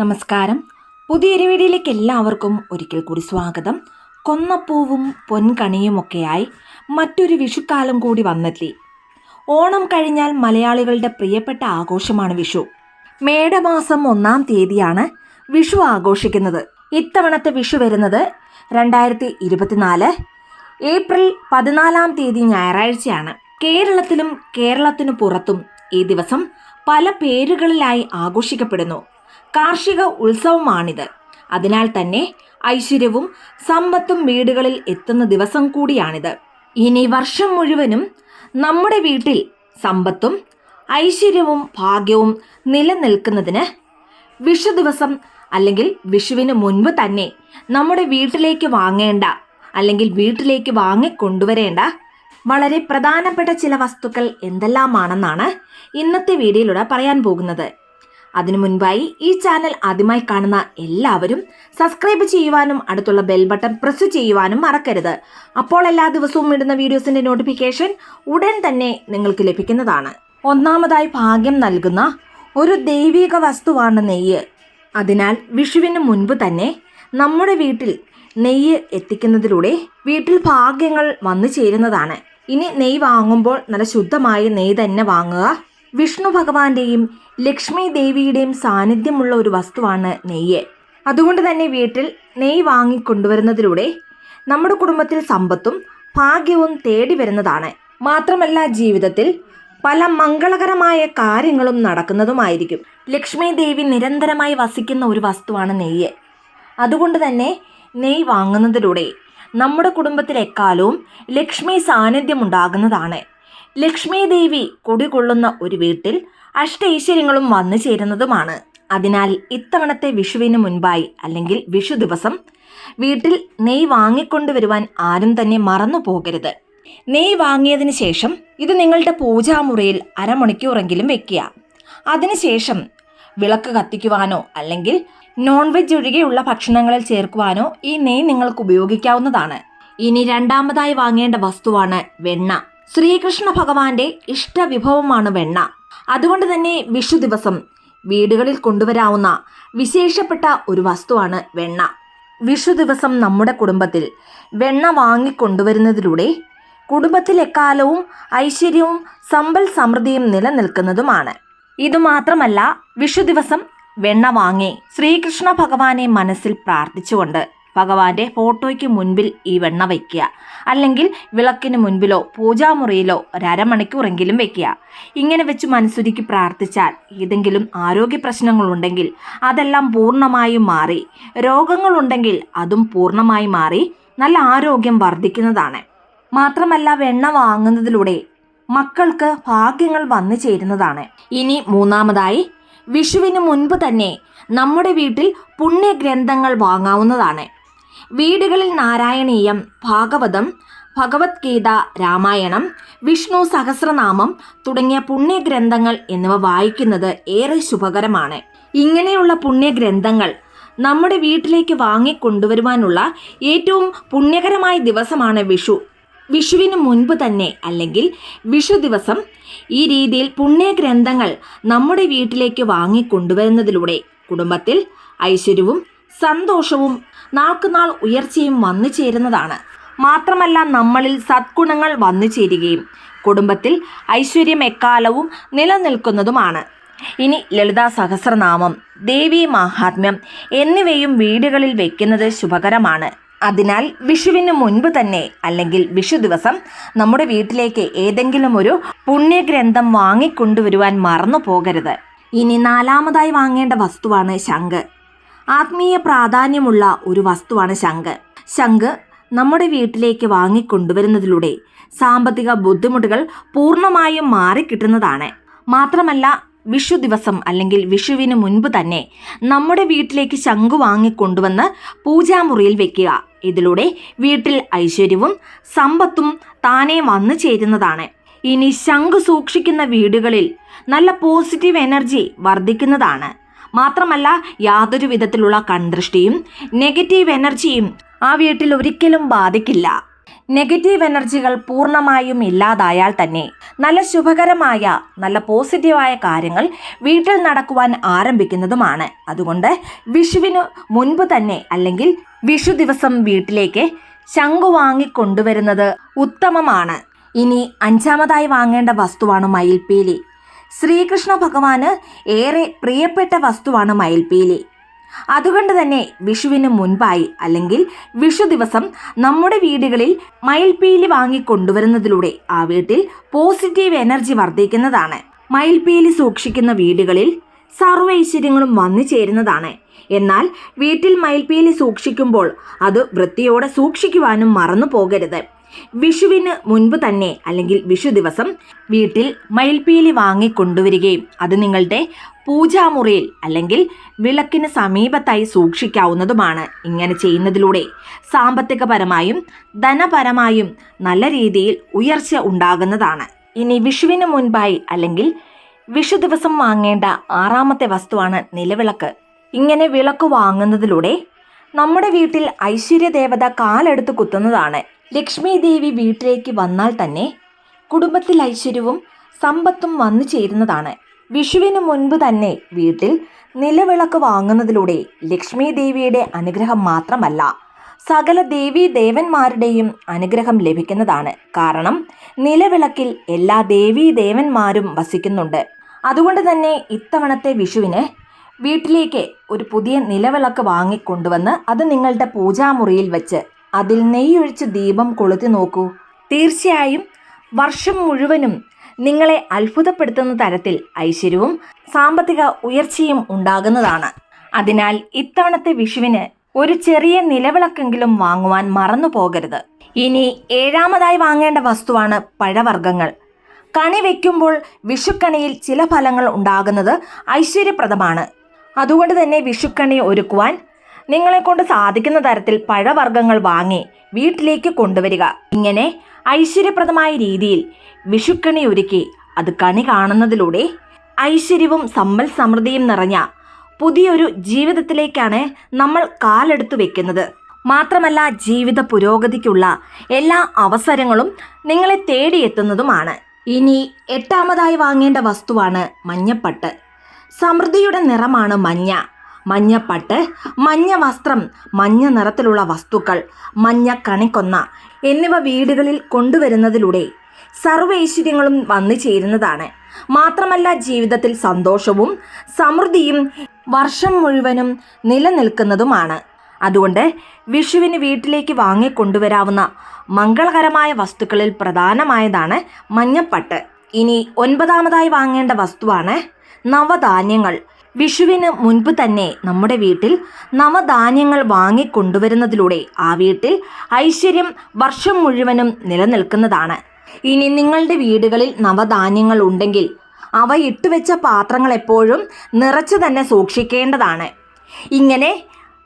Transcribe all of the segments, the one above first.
നമസ്കാരം. പുതിയൊരു വീഡിയോയിലേക്ക് എല്ലാവർക്കും ഒരിക്കൽ കൂടി സ്വാഗതം. കൊന്നപ്പൂവും പൊൻകണിയുമൊക്കെയായി മറ്റൊരു വിഷുക്കാലം കൂടി വന്നെത്തി. ഓണം കഴിഞ്ഞാൽ മലയാളികളുടെ പ്രിയപ്പെട്ട ആഘോഷമാണ് വിഷു. മേടമാസം ഒന്നാം തീയതിയാണ് വിഷു ആഘോഷിക്കുന്നത്. ഇത്തവണത്തെ വിഷു വരുന്നത് രണ്ടായിരത്തി ഇരുപത്തിനാല് ഏപ്രിൽ പതിനാലാം തീയതി ഞായറാഴ്ചയാണ്. കേരളത്തിലും കേരളത്തിനു പുറത്തും ഈ ദിവസം പല പേരുകളിലായി ആഘോഷിക്കപ്പെടുന്നു. കാർഷിക ഉത്സവമാണിത്. അതിനാൽ തന്നെ ഐശ്വര്യവും സമ്പത്തും വീടുകളിൽ എത്തുന്ന ദിവസം കൂടിയാണിത്. ഇനി വർഷം മുഴുവനും നമ്മുടെ വീട്ടിൽ സമ്പത്തും ഐശ്വര്യവും ഭാഗ്യവും നിലനിൽക്കുന്നതിന് വിഷു ദിവസം അല്ലെങ്കിൽ വിഷുവിന് മുൻപ് തന്നെ നമ്മുടെ വീട്ടിലേക്ക് വാങ്ങേണ്ട അല്ലെങ്കിൽ വീട്ടിലേക്ക് വാങ്ങിക്കൊണ്ടുവരേണ്ട വളരെ പ്രധാനപ്പെട്ട ചില വസ്തുക്കൾ എന്തെല്ലാമാണെന്നാണ് ഇന്നത്തെ വീഡിയോയിലൂടെ പറയാൻ പോകുന്നത്. അതിനു മുൻപായി ഈ ചാനൽ ആദ്യമായി കാണുന്ന എല്ലാവരും സബ്സ്ക്രൈബ് ചെയ്യുവാനും അടുത്തുള്ള ബെൽ ബട്ടൺ പ്രസ് ചെയ്യുവാനും മറക്കരുത്. അപ്പോൾ എല്ലാ ദിവസവും ഇടുന്ന വീഡിയോസിന്റെ നോട്ടിഫിക്കേഷൻ ഉടൻ തന്നെ നിങ്ങൾക്ക് ലഭിക്കുന്നതാണ്. ഒന്നാമതായി ഭാഗ്യം നൽകുന്ന ഒരു ദൈവിക വസ്തുവാണ് നെയ്യ്. അതിനാൽ വിഷുവിന് മുൻപ് തന്നെ നമ്മുടെ വീട്ടിൽ നെയ്യ് എത്തിക്കുന്നതിലൂടെ വീട്ടിൽ ഭാഗ്യങ്ങൾ വന്നു ചേരുന്നതാണ്. ഇനി നെയ്യ് വാങ്ങുമ്പോൾ നല്ല ശുദ്ധമായ നെയ്യ് തന്നെ വാങ്ങുക. വിഷ്ണു ഭഗവാന്റെയും ലക്ഷ്മി ദേവിയുടെയും സാന്നിധ്യമുള്ള ഒരു വസ്തുവാണ് നെയ്യ്. അതുകൊണ്ട് തന്നെ വീട്ടിൽ നെയ്യ് വാങ്ങിക്കൊണ്ടുവരുന്നതിലൂടെ നമ്മുടെ കുടുംബത്തിൽ സമ്പത്തും ഭാഗ്യവും തേടി വരുന്നതാണ്. മാത്രമല്ല ജീവിതത്തിൽ പല മംഗളകരമായ കാര്യങ്ങളും നടക്കുന്നതുമായിരിക്കും. ലക്ഷ്മി ദേവി നിരന്തരമായി വസിക്കുന്ന ഒരു വസ്തുവാണ് നെയ്യ്. അതുകൊണ്ട് തന്നെ നെയ്യ് വാങ്ങുന്നതിലൂടെ നമ്മുടെ കുടുംബത്തിൽ എക്കാലവും ലക്ഷ്മി സാന്നിധ്യം ഉണ്ടാകുന്നതാണ്. ലക്ഷ്മി ദേവി കുടികൊള്ളുന്ന ഒരു വീട്ടിൽ അഷ്ടൈശ്വര്യങ്ങളും വന്നു ചേരുന്നതുമാണ്. അതിനാൽ ഇത്തവണത്തെ വിഷുവിന് മുൻപായി അല്ലെങ്കിൽ വിഷു ദിവസം വീട്ടിൽ നെയ് വാങ്ങിക്കൊണ്ടുവരുവാൻ ആരും തന്നെ മറന്നു പോകരുത്. നെയ് വാങ്ങിയതിന് ശേഷം ഇത് നിങ്ങളുടെ പൂജാമുറിയിൽ അരമണിക്കൂറെങ്കിലും വെക്കുക. അതിനുശേഷം വിളക്ക് കത്തിക്കുവാനോ അല്ലെങ്കിൽ നോൺ വെജ് ഒഴികെയുള്ള ഭക്ഷണങ്ങളിൽ ചേർക്കുവാനോ ഈ നെയ് നിങ്ങൾക്ക് ഉപയോഗിക്കാവുന്നതാണ്. ഇനി രണ്ടാമതായി വാങ്ങേണ്ട വസ്തുവാണ് വെണ്ണ. ശ്രീകൃഷ്ണ ഭഗവാന്റെ ഇഷ്ട വിഭവമാണ് വെണ്ണ. അതുകൊണ്ട് തന്നെ വിഷു ദിവസം വീടുകളിൽ കൊണ്ടുവരാവുന്ന വിശേഷപ്പെട്ട ഒരു വസ്തുവാണ് വെണ്ണ. വിഷു ദിവസം നമ്മുടെ കുടുംബത്തിൽ വെണ്ണ വാങ്ങിക്കൊണ്ടുവരുന്നതിലൂടെ കുടുംബത്തിൽ എക്കാലവും ഐശ്വര്യവും സമ്പൽ സമൃദ്ധിയും നിലനിൽക്കുന്നതുമാണ്. ഇതുമാത്രമല്ല വിഷു ദിവസം വെണ്ണ വാങ്ങി ശ്രീകൃഷ്ണ ഭഗവാനെ മനസ്സിൽ പ്രാർത്ഥിച്ചുകൊണ്ട് ഭഗവാന്റെ ഫോട്ടോയ്ക്ക് മുൻപിൽ ഈ വെണ്ണ വയ്ക്കുക. അല്ലെങ്കിൽ വിളക്കിന് മുൻപിലോ പൂജാമുറിയിലോ ഒരമണിക്കൂറെങ്കിലും വെക്കുക. ഇങ്ങനെ വെച്ച് മനസ്സുരുക്കി പ്രാർത്ഥിച്ചാൽ ഏതെങ്കിലും ആരോഗ്യ പ്രശ്നങ്ങളുണ്ടെങ്കിൽ അതെല്ലാം പൂർണമായും മാറി. രോഗങ്ങളുണ്ടെങ്കിൽ അതും പൂർണമായി മാറി നല്ല ആരോഗ്യം വർദ്ധിക്കുന്നതാണ്. മാത്രമല്ല വെണ്ണ വാങ്ങുന്നതിലൂടെ മക്കൾക്ക് ഭാഗ്യങ്ങൾ വന്നു ചേരുന്നതാണ്. ഇനി മൂന്നാമതായി വിഷുവിന് മുൻപ് തന്നെ നമ്മുടെ വീട്ടിൽ പുണ്യഗ്രന്ഥങ്ങൾ വാങ്ങാവുന്നതാണ്. വീടുകളിൽ നാരായണീയം ഭാഗവതം ഭഗവത്ഗീത രാമായണം വിഷ്ണു സഹസ്രനാമം തുടങ്ങിയ പുണ്യഗ്രന്ഥങ്ങൾ എന്നിവ വായിക്കുന്നത് ഏറെ ശുഭകരമാണ്. ഇങ്ങനെയുള്ള പുണ്യഗ്രന്ഥങ്ങൾ നമ്മുടെ വീട്ടിലേക്ക് വാങ്ങിക്കൊണ്ടുവരുവാനുള്ള ഏറ്റവും പുണ്യകരമായ ദിവസമാണ് വിഷു. വിഷുവിന് മുൻപ് തന്നെ അല്ലെങ്കിൽ വിഷു ദിവസം ഈ രീതിയിൽ പുണ്യഗ്രന്ഥങ്ങൾ നമ്മുടെ വീട്ടിലേക്ക് വാങ്ങിക്കൊണ്ടുവരുന്നതിലൂടെ കുടുംബത്തിൽ ഐശ്വര്യവും സന്തോഷവും നാൾക്കുനാൾ ഉയർച്ചയും വന്നു ചേരുന്നതാണ്. മാത്രമല്ല നമ്മളിൽ സദ്ഗുണങ്ങൾ വന്നു ചേരുകയും കുടുംബത്തിൽ ഐശ്വര്യം എക്കാലവും നിലനിൽക്കുന്നതുമാണ്. ഇനി ലളിതാ സഹസ്രനാമം ദേവി മാഹാത്മ്യം എന്നിവയും വീടുകളിൽ വയ്ക്കുന്നത് ശുഭകരമാണ്. അതിനാൽ വിഷുവിന് മുൻപ് തന്നെ അല്ലെങ്കിൽ വിഷു ദിവസം നമ്മുടെ വീട്ടിലേക്ക് ഏതെങ്കിലും ഒരു പുണ്യഗ്രന്ഥം വാങ്ങിക്കൊണ്ടുവരുവാൻ മറന്നു പോകരുത് ഇനി നാലാമതായി വാങ്ങേണ്ട വസ്തുവാണ് ശംഖ്. ആത്മീയ പ്രാധാന്യമുള്ള ഒരു വസ്തുവാണ് ശംഖ്. ശംഖ് നമ്മുടെ വീട്ടിലേക്ക് വാങ്ങിക്കൊണ്ടുവരുന്നതിലൂടെ സാമ്പത്തിക ബുദ്ധിമുട്ടുകൾ പൂർണമായും മാറിക്കിട്ടുന്നതാണ്. മാത്രമല്ല വിഷു ദിവസം അല്ലെങ്കിൽ വിഷുവിന് മുൻപ് തന്നെ നമ്മുടെ വീട്ടിലേക്ക് ശംഖു വാങ്ങിക്കൊണ്ടുവന്ന് പൂജാമുറിയിൽ വെക്കുക. ഇതിലൂടെ വീട്ടിൽ ഐശ്വര്യവും സമ്പത്തും താനേ വന്നു ചേരുന്നതാണ്. ഇനി ശംഖു സൂക്ഷിക്കുന്ന വീടുകളിൽ നല്ല പോസിറ്റീവ് എനർജി വർദ്ധിക്കുന്നതാണ്. മാത്രമല്ല യാതൊരു വിധത്തിലുള്ള കൺദൃഷ്ടിയും നെഗറ്റീവ് എനർജിയും ആ വീട്ടിൽ ഒരിക്കലും ബാധിക്കില്ല. നെഗറ്റീവ് എനർജികൾ പൂർണമായും ഇല്ലാതായാൽ തന്നെ നല്ല ശുഭകരമായ നല്ല പോസിറ്റീവായ കാര്യങ്ങൾ വീട്ടിൽ നടക്കുവാൻ ആരംഭിക്കുന്നതുമാണ്. അതുകൊണ്ട് വിഷുവിന് മുൻപ് തന്നെ അല്ലെങ്കിൽ വിഷു ദിവസം വീട്ടിലേക്ക് ശംഖു വാങ്ങിക്കൊണ്ടുവരുന്നത് ഉത്തമമാണ്. ഇനി അഞ്ചാമതായി വാങ്ങേണ്ട വസ്തുവാണ് മയിൽപീലി ശ്രീകൃഷ്ണ ഭഗവാന് ഏറെ പ്രിയപ്പെട്ട വസ്തുവാണ് മയിൽപീലി അതുകൊണ്ട് തന്നെ വിഷുവിന് മുൻപായി അല്ലെങ്കിൽ വിഷു ദിവസം നമ്മുടെ വീടുകളിൽ മയിൽപീലി വാങ്ങിക്കൊണ്ടുവരുന്നതിലൂടെ ആ വീട്ടിൽ പോസിറ്റീവ് എനർജി വർദ്ധിക്കുന്നതാണ്. മയിൽപീലി സൂക്ഷിക്കുന്ന വീടുകളിൽ സർവ ഐശ്വര്യങ്ങളും വന്നു ചേരുന്നതാണ്. എന്നാൽ വീട്ടിൽ മയിൽപീലി സൂക്ഷിക്കുമ്പോൾ അത് വൃത്തിയോടെ സൂക്ഷിക്കുവാനും മറന്നു പോകരുത് വിഷുവിന് മുൻപ് തന്നെ അല്ലെങ്കിൽ വിഷു ദിവസം വീട്ടിൽ മയിൽപ്പീലി വാങ്ങി കൊണ്ടുവരികയും അത് നിങ്ങളുടെ പൂജാമുറിയിൽ അല്ലെങ്കിൽ വിളക്കിന് സമീപത്തായി സൂക്ഷിക്കാവുന്നതുമാണ്. ഇങ്ങനെ ചെയ്യുന്നതിലൂടെ സാമ്പത്തികപരമായും ധനപരമായും നല്ല രീതിയിൽ ഉയർച്ച ഉണ്ടാകുന്നതാണ്. ഇനി വിഷുവിന് മുൻപായി അല്ലെങ്കിൽ വിഷു ദിവസം വാങ്ങേണ്ട ആറാമത്തെ വസ്തുവാണ് നിലവിളക്ക്. ഇങ്ങനെ വിളക്ക് വാങ്ങുന്നതിലൂടെ നമ്മുടെ വീട്ടിൽ ഐശ്വര്യ ദേവത കാലെടുത്ത് കുത്തുന്നതാണ്. ലക്ഷ്മി ദേവി വീട്ടിലേക്ക് വന്നാൽ തന്നെ കുടുംബത്തിൽ ഐശ്വര്യവും സമ്പത്തും വന്നു ചേരുന്നതാണ്. വിഷുവിന് മുൻപ് തന്നെ വീട്ടിൽ നിലവിളക്ക് വാങ്ങുന്നതിലൂടെ ലക്ഷ്മി ദേവിയുടെ അനുഗ്രഹം മാത്രമല്ല സകല ദേവീ ദേവന്മാരുടെയും അനുഗ്രഹം ലഭിക്കുന്നതാണ്. കാരണം നിലവിളക്കിൽ എല്ലാ ദേവീ ദേവന്മാരും വസിക്കുന്നുണ്ട്. അതുകൊണ്ട് തന്നെ ഇത്തവണത്തെ വിഷുവിന് വീട്ടിലേക്ക് ഒരു പുതിയ നിലവിളക്ക് വാങ്ങിക്കൊണ്ടുവന്ന് അത് നിങ്ങളുടെ പൂജാമുറിയിൽ വെച്ച് അതിൽ നെയ്യൊഴിച്ച് ദീപം കൊളുത്തി നോക്കൂ. തീർച്ചയായും വർഷം മുഴുവനും നിങ്ങളെ അത്ഭുതപ്പെടുത്തുന്ന തരത്തിൽ ഐശ്വര്യവും സാമ്പത്തിക ഉയർച്ചയും ഉണ്ടാകുന്നതാണ്. അതിനാൽ ഇത്തവണത്തെ വിഷുവിന് ഒരു ചെറിയ നിലവിളക്കെങ്കിലും വാങ്ങുവാൻ മറന്നു പോകരുത്. ഇനി ഏഴാമതായി വാങ്ങേണ്ട വസ്തുവാണ് പഴവർഗങ്ങൾ. കണി വയ്ക്കുമ്പോൾ വിഷുക്കണിയിൽ ചില ഫലങ്ങൾ ഉണ്ടാകുന്നത് ഐശ്വര്യപ്രദമാണ്. അതുകൊണ്ട് തന്നെ വിഷുക്കണി ഒരുക്കുവാൻ നിങ്ങളെ കൊണ്ട് സാധിക്കുന്ന തരത്തിൽ പഴവർഗങ്ങൾ വാങ്ങി വീട്ടിലേക്ക് കൊണ്ടുവരിക. ഇങ്ങനെ ഐശ്വര്യപ്രദമായ രീതിയിൽ വിഷുക്കണി ഒരുക്കി അത് കണി കാണുന്നതിലൂടെ ഐശ്വര്യവും സമ്പൽ സമൃദ്ധിയും നിറഞ്ഞ പുതിയൊരു ജീവിതത്തിലേക്കാണ് നമ്മൾ കാലെടുത്തു വെക്കുന്നത്. മാത്രമല്ല ജീവിത പുരോഗതിക്കുള്ള എല്ലാ അവസരങ്ങളും നിങ്ങളെ തേടിയെത്തുന്നതുമാണ്. ഇനി എട്ടാമതായി വാങ്ങേണ്ട വസ്തുവാണ് മഞ്ഞപ്പട്ട്. സമൃദ്ധിയുടെ നിറമാണ് മഞ്ഞ. മഞ്ഞപ്പട്ട് മഞ്ഞ വസ്ത്രം മഞ്ഞ നിറത്തിലുള്ള വസ്തുക്കൾ മഞ്ഞ കണിക്കൊന്ന എന്നിവ വീടുകളിൽ കൊണ്ടുവരുന്നതിലൂടെ സർവ ഐശ്വര്യങ്ങളും വന്നു ചേരുന്നതാണ്. മാത്രമല്ല ജീവിതത്തിൽ സന്തോഷവും സമൃദ്ധിയും വർഷം മുഴുവനും നിലനിൽക്കുന്നതുമാണ്. അതുകൊണ്ട് വിഷുവിന് വീട്ടിലേക്ക് വാങ്ങിക്കൊണ്ടുവരാവുന്ന മംഗളകരമായ വസ്തുക്കളിൽ പ്രധാനമായതാണ് മഞ്ഞപ്പട്ട്. ഇനി ഒൻപതാമതായി വാങ്ങേണ്ട വസ്തുവാണ് നവധാന്യങ്ങൾ. വിഷുവിന് മുൻപ് തന്നെ നമ്മുടെ വീട്ടിൽ നവധാന്യങ്ങൾ വാങ്ങിക്കൊണ്ടുവരുന്നതിലൂടെ ആ വീട്ടിൽ ഐശ്വര്യം വർഷം മുഴുവനും നിലനിൽക്കുന്നതാണ്. ഇനി നിങ്ങളുടെ വീടുകളിൽ നവധാന്യങ്ങൾ ഉണ്ടെങ്കിൽ അവ ഇട്ടുവെച്ച പാത്രങ്ങൾ എപ്പോഴും നിറച്ചു തന്നെ സൂക്ഷിക്കേണ്ടതാണ്. ഇങ്ങനെ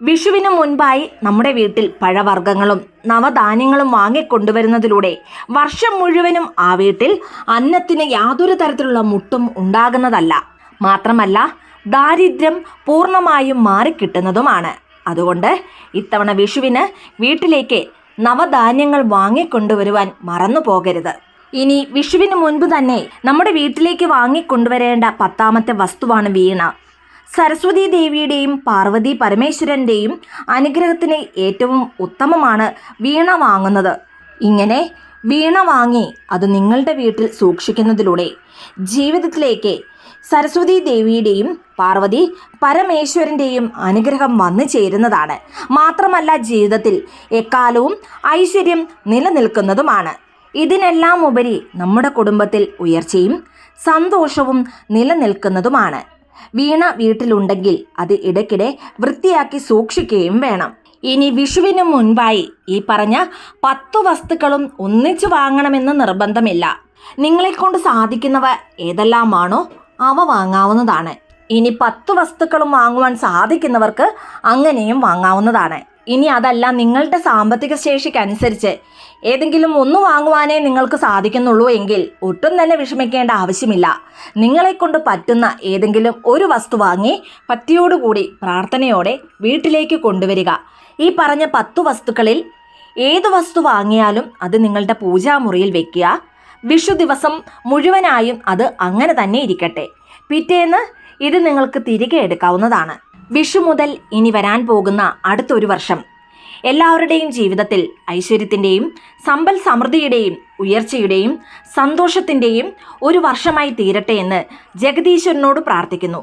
വിഷുവിന് മുൻപായി നമ്മുടെ വീട്ടിൽ പഴവർഗങ്ങളും നവധാന്യങ്ങളും വാങ്ങിക്കൊണ്ടുവരുന്നതിലൂടെ വർഷം മുഴുവനും ആ വീട്ടിൽ അന്നത്തിന് യാതൊരു തരത്തിലുള്ള മുട്ടും ഉണ്ടാകുന്നതല്ല. മാത്രമല്ല ദാരിദ്ര്യം പൂർണമായും മാറിക്കിട്ടുന്നതുമാണ്. അതുകൊണ്ട് ഇത്തവണ വിഷുവിന് വീട്ടിലേക്ക് നവധാന്യങ്ങൾ വാങ്ങിക്കൊണ്ടുവരുവാൻ മറന്നു പോകരുത്. ഇനി വിഷുവിന് മുൻപ് തന്നെ നമ്മുടെ വീട്ടിലേക്ക് വാങ്ങിക്കൊണ്ടുവരേണ്ട പത്താമത്തെ വസ്തുവാണ് വീണ. സരസ്വതി ദേവിയുടെയും പാർവതി പരമേശ്വരന്റെയും അനുഗ്രഹത്തിന് ഏറ്റവും ഉത്തമമാണ് വീണ വാങ്ങുന്നത്. ഇങ്ങനെ വീണ വാങ്ങി അത് നിങ്ങളുടെ വീട്ടിൽ സൂക്ഷിക്കുന്നതിലൂടെ ജീവിതത്തിലേക്ക് സരസ്വതി ദേവിയുടെയും പാർവതി പരമേശ്വരന്റെയും അനുഗ്രഹം വന്നു ചേരുന്നതാണ്. മാത്രമല്ല ജീവിതത്തിൽ എക്കാലവും ഐശ്വര്യം നിലനിൽക്കുന്നതുമാണ്. ഇതിനെല്ലാം ഉപരി നമ്മുടെ കുടുംബത്തിൽ ഉയർച്ചയും സന്തോഷവും നിലനിൽക്കുന്നതുമാണ്. വീണ വീട്ടിലുണ്ടെങ്കിൽ അത് ഇടയ്ക്കിടെ വൃത്തിയാക്കി സൂക്ഷിക്കുകയും വേണം. ഇനി വിഷുവിന് മുൻപായി ഈ പറഞ്ഞ പത്തു വസ്തുക്കളും ഒന്നിച്ചു വാങ്ങണമെന്ന് നിർബന്ധമില്ല. നിങ്ങളെക്കൊണ്ട് സാധിക്കുന്നവ ഏതെല്ലാമാണോ? അവ വാങ്ങാവുന്നതാണ്. ഇനി പത്ത് വസ്തുക്കളും വാങ്ങുവാൻ സാധിക്കുന്നവർക്ക് അങ്ങനെയും വാങ്ങാവുന്നതാണ്. ഇനി അതല്ല നിങ്ങളുടെ സാമ്പത്തിക ശേഷിക്കനുസരിച്ച് ഏതെങ്കിലും ഒന്ന് വാങ്ങുവാനേ നിങ്ങൾക്ക് സാധിക്കുന്നുള്ളൂ എങ്കിൽ ഒട്ടും തന്നെ വിഷമിക്കേണ്ട ആവശ്യമില്ല. നിങ്ങളെ കൊണ്ട് പറ്റുന്ന ഏതെങ്കിലും ഒരു വസ്തു വാങ്ങി ഭക്തിയോടുകൂടി പ്രാർത്ഥനയോടെ വീട്ടിലേക്ക് കൊണ്ടുവരിക. ഈ പറഞ്ഞ പത്തു വസ്തുക്കളിൽ ഏത് വസ്തു വാങ്ങിയാലും അത് നിങ്ങളുടെ പൂജാമുറിയിൽ വെക്കുക. വിഷു ദിവസം മുഴുവനായും അത് അങ്ങനെ തന്നെ ഇരിക്കട്ടെ. പിറ്റേന്ന് ഇത് നിങ്ങൾക്ക് തിരികെ എടുക്കാവുന്നതാണ്. വിഷു മുതൽ ഇനി വരാൻ പോകുന്ന അടുത്തൊരു വർഷം. എല്ലാവരുടെയും ജീവിതത്തിൽ ഐശ്വര്യത്തിന്റെയും സമ്പൽ സമൃദ്ധിയുടെയും ഉയർച്ചയുടെയും സന്തോഷത്തിന്റെയും ഒരു വർഷമായി തീരട്ടെ എന്ന് ജഗദീശ്വരനോട് പ്രാർത്ഥിക്കുന്നു.